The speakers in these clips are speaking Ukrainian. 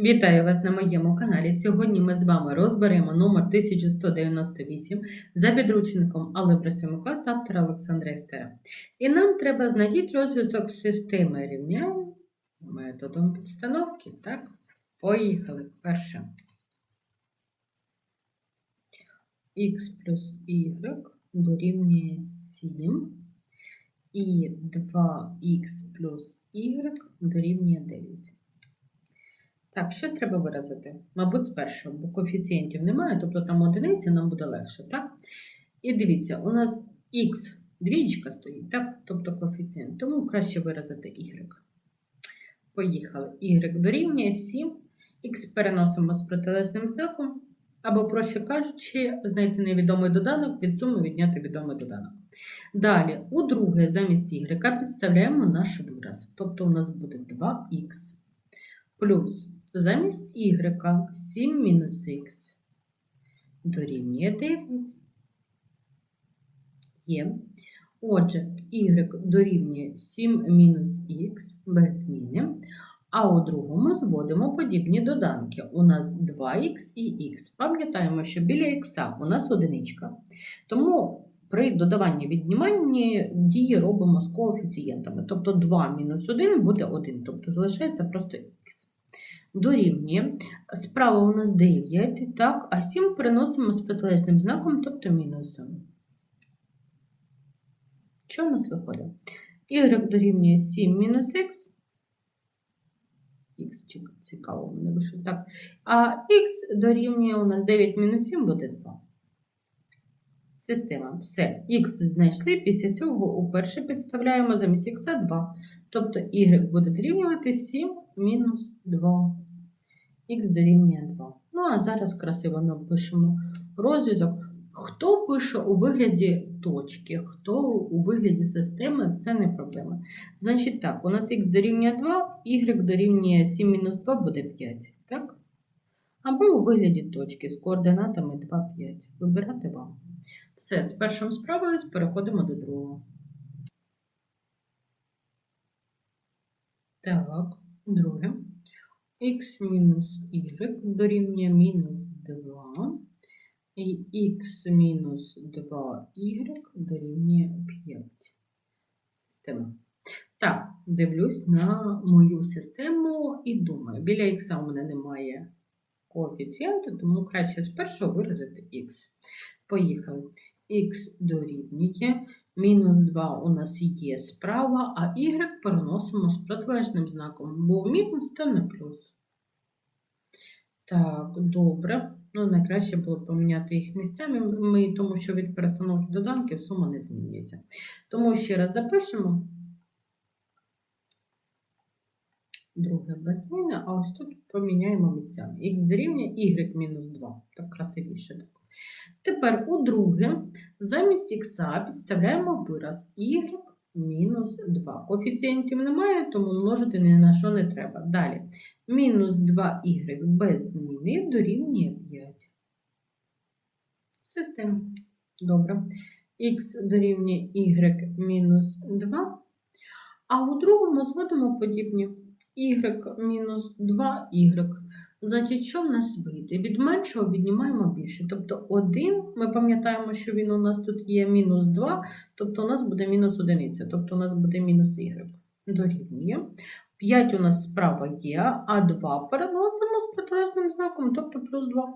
Вітаю вас на моєму каналі. Сьогодні ми з вами розберемо номер 1198 за підручником Алебра 7 клас автора Олександра Естера. І нам треба знайти розв'язок системи рівнянь методом підстановки. Так, поїхали. Перше. х плюс y дорівнює 7 і 2х плюс y дорівнює 9. Так, щось треба виразити. Мабуть, з першого, бо коефіцієнтів немає, тобто там одиниці нам буде легше, так? І дивіться, у нас х двічка стоїть, так? Тобто коефіцієнт, тому краще виразити y. Поїхали. y дорівнює 7, х переносимо з протилежним знаком, або, проще кажучи, знайти невідомий доданок, від суми відняти відомий доданок. Далі, у друге, замість y підставляємо наш вираз. Тобто у нас буде 2х плюс замість y 7 мінус х дорівнює 9. Є. Отже, y дорівнює 7 мінус х без зміни. А у другому зводимо подібні доданки. У нас 2х і х. Пам'ятаємо, що біля х у нас одиничка. Тому при додаванні відніманні дії робимо з коефіцієнтами. Тобто 2 мінус 1 буде 1, тобто залишається просто х. Дорівнює. Справа у нас 9, так, а 7 переносимо з протилежним знаком, тобто мінусом. Що у нас виходить? Y дорівнює 7 мінус х. Х цікаво мене вийшло. Так. А х дорівнює у нас 9 мінус 7 буде 2. Система. Все. Х знайшли. Після цього уперше підставляємо замість х 2. Тобто y буде дорівнювати 7 мінус 2. Х дорівнює 2. Ну, а зараз красиво напишемо розв'язок. Хто пише у вигляді точки, хто у вигляді системи, це не проблема. Значить так, у нас х дорівнює 2, y дорівнює 7 мінус 2 буде 5. Так? Або у вигляді точки з координатами 2, 5. Вибирати вам. Все, з першим справились, переходимо до другого. Так, друге. х мінус y дорівнює мінус 2. І х мінус 2y дорівнює 5. Система. Так, дивлюсь на мою систему і думаю, біля х у мене немає коефіцієнту, тому краще спершу виразити х. Поїхали. х дорівнює. Мінус 2 у нас є справа, а y переносимо з протилежним знаком, бо мінус то не плюс. Так, добре. Ну, найкраще було поміняти їх місцями, ми, тому що від перестановки доданків сума не змінюється. Тому ще раз запишемо. Друге без зміни, а ось тут поміняємо місцями. Х дорівнює y мінус 2. Так красивіше. Так. Тепер у друге, замість х підставляємо вираз y мінус 2. Коефіцієнтів немає, тому множити ні на що не треба. Далі. Мінус 2y без зміни дорівнює 5. Система. Добре. Х дорівнює y мінус 2. А у другому зводимо подібні y мінус 2y. Значить, що в нас вийде? Від меншого віднімаємо більше. Тобто 1, ми пам'ятаємо, що він у нас тут є мінус 2, тобто у нас буде мінус 1, тобто у нас буде мінус y. Дорівнює. 5 у нас справа є, а 2 переносимо з протилежним знаком, тобто плюс 2.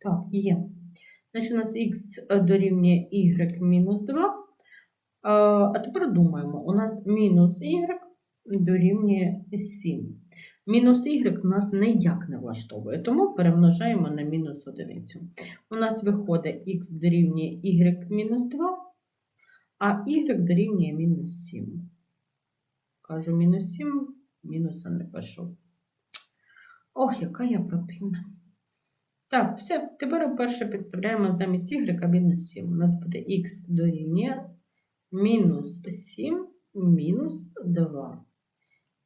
Так, є. Значить, у нас х дорівнює y мінус 2. А тепер думаємо, у нас мінус y дорівнює 7. Мінус y нас ніяк не влаштовує, тому перемножаємо на мінус одиницю. У нас виходить х дорівнює y мінус 2, а y дорівнює мінус 7. Кажу мінус 7, мінуса не пишу. Ох, яка я противна. Так, все, тепер вперше підставляємо замість y мінус 7. У нас буде х дорівнює мінус 7 мінус 2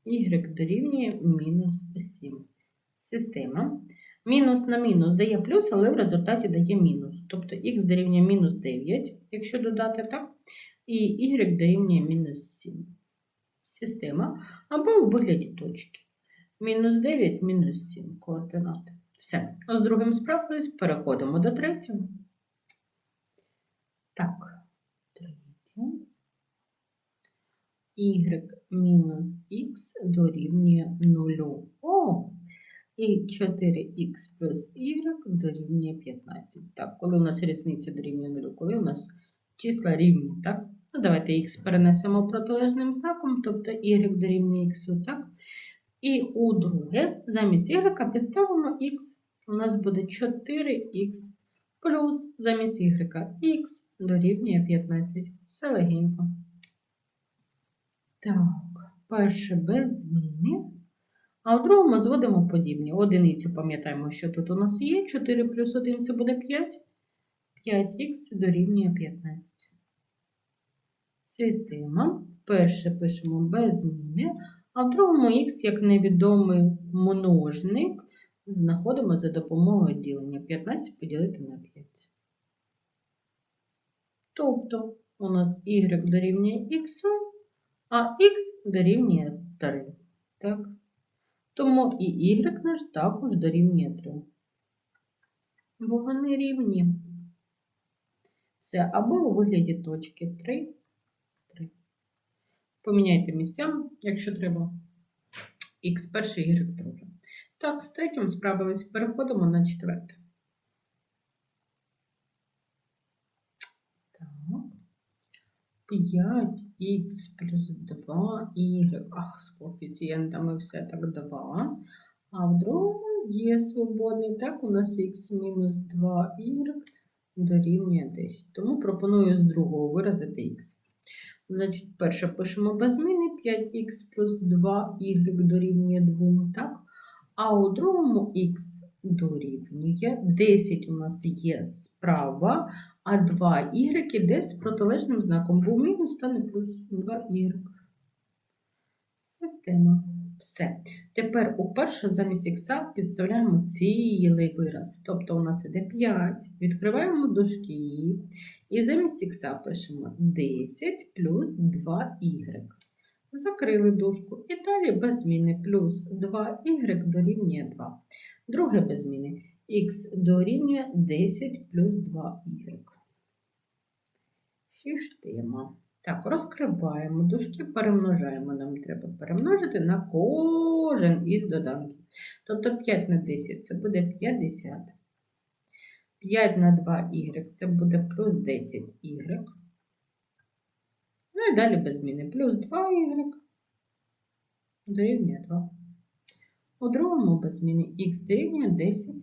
y дорівнює мінус 7. Система. Мінус на мінус дає плюс, але в результаті дає мінус. Тобто х дорівнює мінус 9, якщо додати, так? І y дорівнює мінус 7. Система. Або у вигляді точки. Мінус 9, мінус 7 координати. Все. З другим справились, переходимо до третього. Так, третє. Y мінус х дорівнює 0. О! І 4х плюс y дорівнює 15. Так, коли у нас різниця дорівнює 0, коли у нас числа рівні, так? Ну, давайте х перенесемо протилежним знаком, тобто y дорівнює х, так? І у друге, замість y підставимо х. У нас буде 4х плюс замість y х дорівнює 15. Все легенько. Так, перше без зміни. А в другому зводимо подібні. Одиницю пам'ятаємо, що тут у нас є. 4 плюс 1 це буде 5. 5х дорівнює 15. Система. Перше пишемо без зміни, а в другому х як невідомий множник знаходимо за допомогою ділення 15 поділити на 5. Тобто у нас y дорівнює х, а х дорівнює 3. Так? Тому і y наш також дорівнює 3. Бо вони рівні. Це або у вигляді точки 3, 3. Поміняйте місцями, якщо треба. Х перший, y другий. Так, з третім справились. Переходимо на четверте. Так. 5х плюс 2y. Ах, з коефіцієнтами все так 2. А в другому є свободний. Так, у нас х мінус 2y дорівнює 10. Тому пропоную з другого виразити х. Значить, перше пишемо без зміни 5х плюс 2y дорівнює 2, так? А у другому х дорівнює 10 у нас є справа, а 2y іде з протилежним знаком. Був мінус, стане плюс 2y. Система. Все. Тепер уперше замість х підставляємо цілий вираз. Тобто у нас іде 5. Відкриваємо дужки. І замість х пишемо 10 плюс 2y. Закрили дужку. І далі без зміни плюс 2y дорівнює 2. Друге без зміни х дорівнює 10 плюс 2y. Система. Так, розкриваємо дужки, перемножаємо. Нам треба перемножити на кожен із доданків. Тобто 5 на 10 це буде 50. 5 на 2y це буде плюс 10y. Ну і далі без зміни. Плюс 2y дорівнює 2. У другому без зміни х дорівнює 10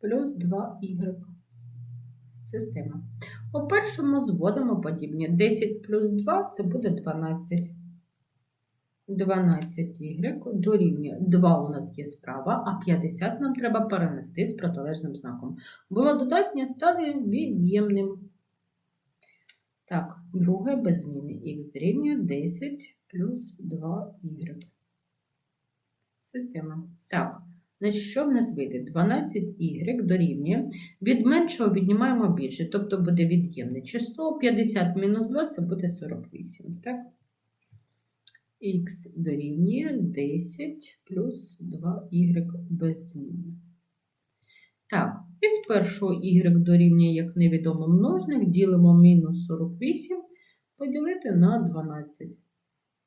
плюс 2y. Система. У першому зводимо подібні. 10 плюс 2 це буде 12. 12y дорівнює 2 у нас є справа, а 50 нам треба перенести з протилежним знаком. Було додатнє, стали від'ємним. Так, друге без зміни. х дорівнює 10 плюс 2y. Система. Так. Значить, що в нас вийде? 12y дорівнює. Від меншого віднімаємо більше, тобто буде від'ємне число. 50 мінус 2 це буде 48. Так? Х дорівнює 10 плюс 2y без зміни. Так, і з першого y дорівнює, як невідомий множник, ділимо мінус 48 поділити на 12.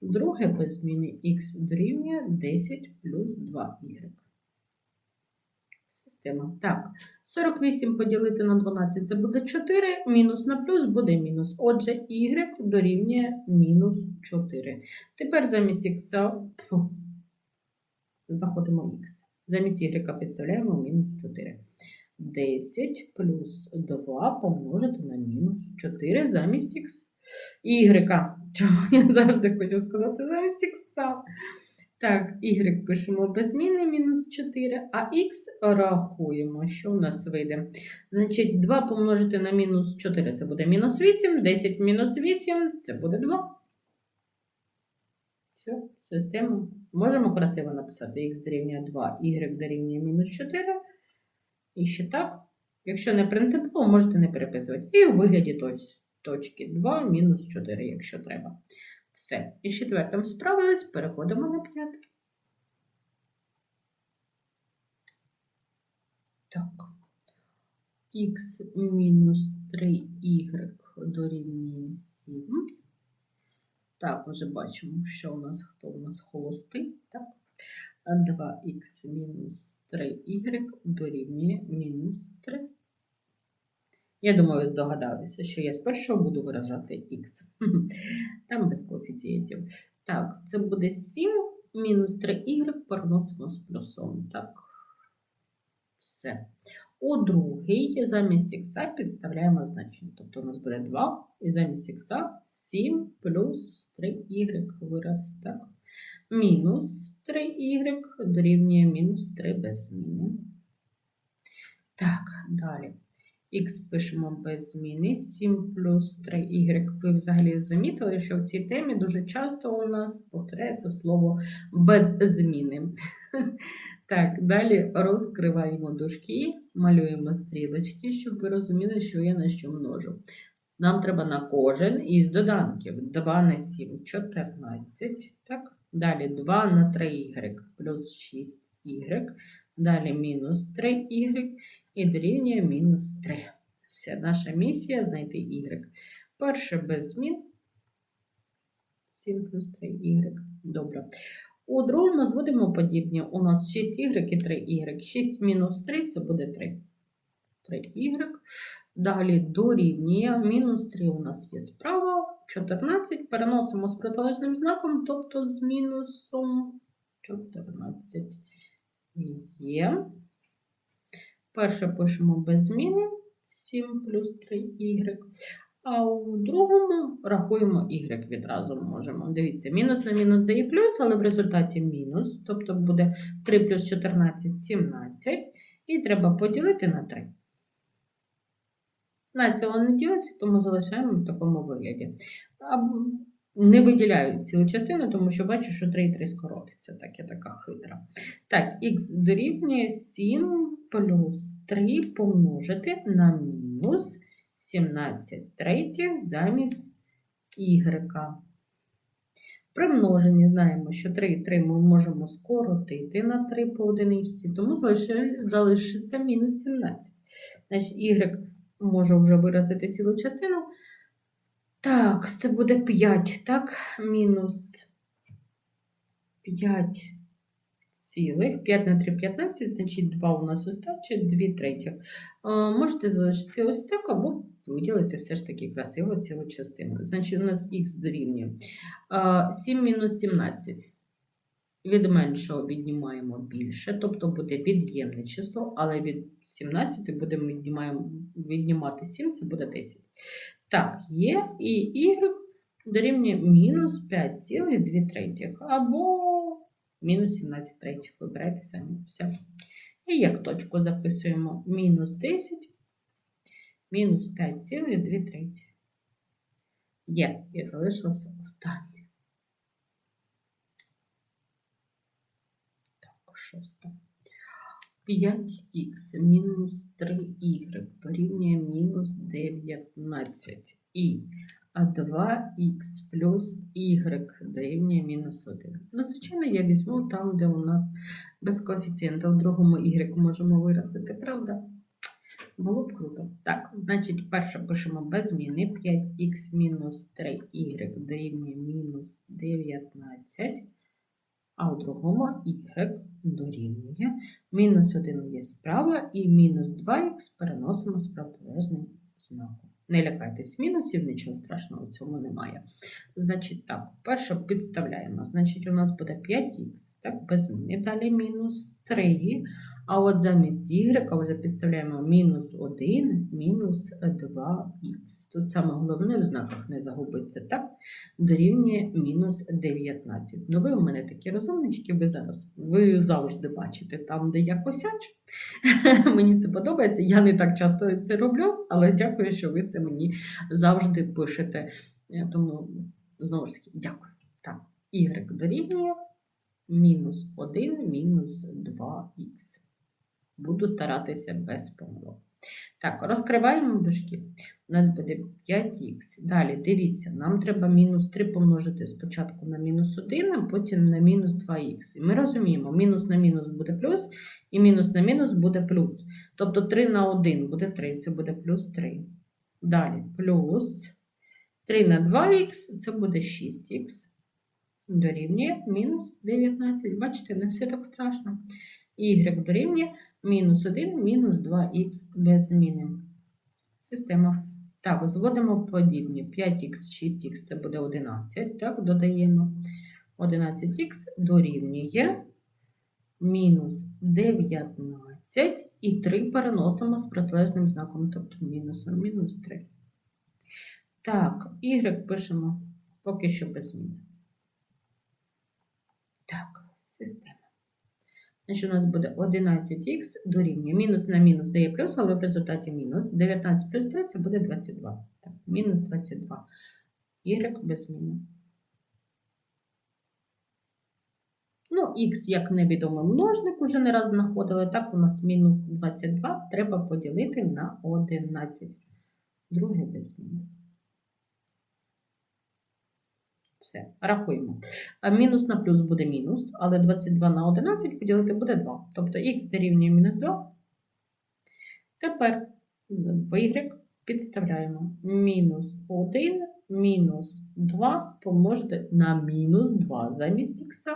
Друге без зміни х дорівнює 10 плюс 2y. Система. Так, 48 поділити на 12 це буде 4, мінус на плюс буде мінус. Отже, y дорівнює мінус 4. Тепер замість х знаходимо х. Замість y підставляємо мінус 4. 10 плюс 2 помножити на мінус 4 замість х. Y. Чому я завжди хочу сказати замість х. Так, y пишемо без зміни мінус 4, а х рахуємо, що у нас вийде. Значить, 2 помножити на мінус 4 це буде мінус 8, 10 мінус 8 це буде 2. Все, система. Можемо красиво написати х дорівнює 2, y дорівнює мінус 4. І ще так. Якщо не принципово, можете не переписувати. І у вигляді точ- точки 2 мінус 4, якщо треба. Все. І з четвертим справились, переходимо на п'яте. Так, х мінус 3y дорівнює 7. Так, вже бачимо, що у нас хто у нас холостий. Так. 2х мінус 3y дорівнює мінус 3. Я думаю, здогадалися, що я спершу буду виражати х. Там без коефіцієнтів. Так, це буде 7 мінус 3y переносимо з плюсом. Так, все. У другий замість х підставляємо значення. Тобто у нас буде 2, і замість х 7 плюс 3y вираз. Так. Мінус 3y дорівнює мінус 3 без зміни. Так, далі. Х пишемо без зміни. 7 плюс 3y. Ви взагалі замітили, що в цій темі дуже часто у нас повторяється слово без зміни. Так, далі розкриваємо дужки, малюємо стрілочки, щоб ви розуміли, що я на що множу. Нам треба на кожен із доданків 2 на 7 14. Так? Далі 2 на 3y плюс 6y. Далі мінус 3y і дорівнює мінус 3. Вся наша місія знайти y. Перше без змін. 7 плюс 3y. Добре. У другому зводимо подібні. У нас 6y і 3y. 6 мінус 3 це буде 3. 3y. Далі дорівнює. Мінус 3 у нас є справа. 14. Переносимо з протилежним знаком, тобто з мінусом 14 є. Перше пишемо без зміни 7 плюс 3y. А у другому рахуємо y відразу можемо. Дивіться, мінус на мінус дає плюс, але в результаті мінус. Тобто буде 3 плюс 14 17. І треба поділити на 3. Націло не ділиться, тому залишаємо в такому вигляді. Не виділяю цілу частину, тому що бачу, що 3 і 3 скоротиться. Так, я така хитра. Так, х дорівнює 7 плюс 3 помножити на мінус 17 третіх замість y. При множенні знаємо, що 3 і 3 ми можемо скоротити на 3 по одиничці, тому залишиться мінус 17. Значить, y можу вже виразити цілу частину. Так, це буде 5, так, мінус 5 цілих. 5 на 3 – 15, значить 2 у нас остача, 2 третіх. Можете залишити ось так, або виділити все ж таки красиво цілу частину. Значить, у нас х дорівнює 7 мінус 17. Від меншого віднімаємо більше, тобто буде від'ємне число, але від 17 будемо віднімати 7, це буде 10. Так, є і y дорівнює мінус 5,2 третіх, або мінус 17 третіх. Вибирайте самі все. І як точку записуємо мінус 10, мінус 5,2 треті. Є, і залишилося останнє. Так, шосте. 5х мінус 3y дорівнює мінус 19 і а 2х плюс y дорівнює мінус 1. Ну, звичайно, я візьму там, де у нас без коефіцієнта в другому y можемо виразити, правда? Було б круто. Так, значить, перше пишемо без зміни 5х мінус 3y дорівнює мінус 19 а у другому y дорівнює. Мінус 1 є справа, і мінус 2х переносимо з протилежним знаком. Не лякайтесь мінусів, нічого страшного в цьому немає. Значить, так, перше підставляємо. Значить, у нас буде 5х, так, без зміни. Далі мінус 3. А от замість y вже підставляємо мінус 1, мінус 2х. Тут саме головне в знаках не загубиться, так? Дорівнює мінус 19. Ну, ви у мене такі розумнички, ви зараз ви завжди бачите там, де я косячу. Мені це подобається. Я не так часто це роблю, але дякую, що ви це мені завжди пишете. Тому, знову ж таки, дякую. Так, y дорівнює мінус 1, мінус 2х. Буду старатися без помилок. Так, розкриваємо дужки. У нас буде 5х. Далі, дивіться, нам треба мінус 3 помножити спочатку на мінус 1, а потім на мінус 2х. І ми розуміємо, мінус на мінус буде плюс, і мінус на мінус буде плюс. Тобто 3 на 1 буде 3, це буде плюс 3. Далі, плюс 3 на 2х, це буде 6х. Дорівнює мінус 19. Бачите, не все так страшно. Y дорівнює мінус 1, мінус 2х без зміни. Система. Так, зводимо подібні. 5х, 6х це буде 11. Так, додаємо 11х дорівнює мінус 19 і 3 переносимо з протилежним знаком, тобто мінусом, мінус 3. Так, y пишемо поки що без зміни. Так, система. Значить, у нас буде 11х дорівнює. Мінус на мінус дає плюс, але в результаті мінус. 19 плюс 3 це буде 22. Так, мінус 22. Y без зміни. Ну, х як невідомий множник уже не раз знаходили. Так, у нас мінус 22 треба поділити на 11. Друге без зміни. Все, рахуємо. А мінус на плюс буде мінус, але 22 на 11 поділити буде 2. Тобто х дорівнює мінус 2. Тепер в підставляємо мінус 1, мінус 2 помножити на мінус 2 замість х.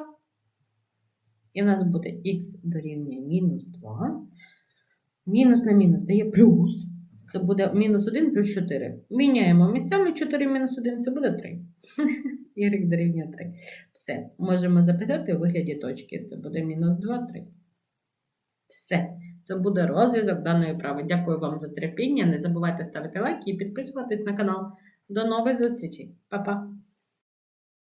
І в нас буде х дорівнює мінус 2. Мінус на мінус дає плюс. Це буде мінус 1 плюс 4. Міняємо місцями 4 мінус 1, це буде 3. Y дорівнює 3. Все, можемо записати у вигляді точки. Це буде мінус 2, 3. Все. Це буде розв'язок даної вправи. Дякую вам за терпіння. Не забувайте ставити лайки і підписуватись на канал. До нових зустрічей. Па-па!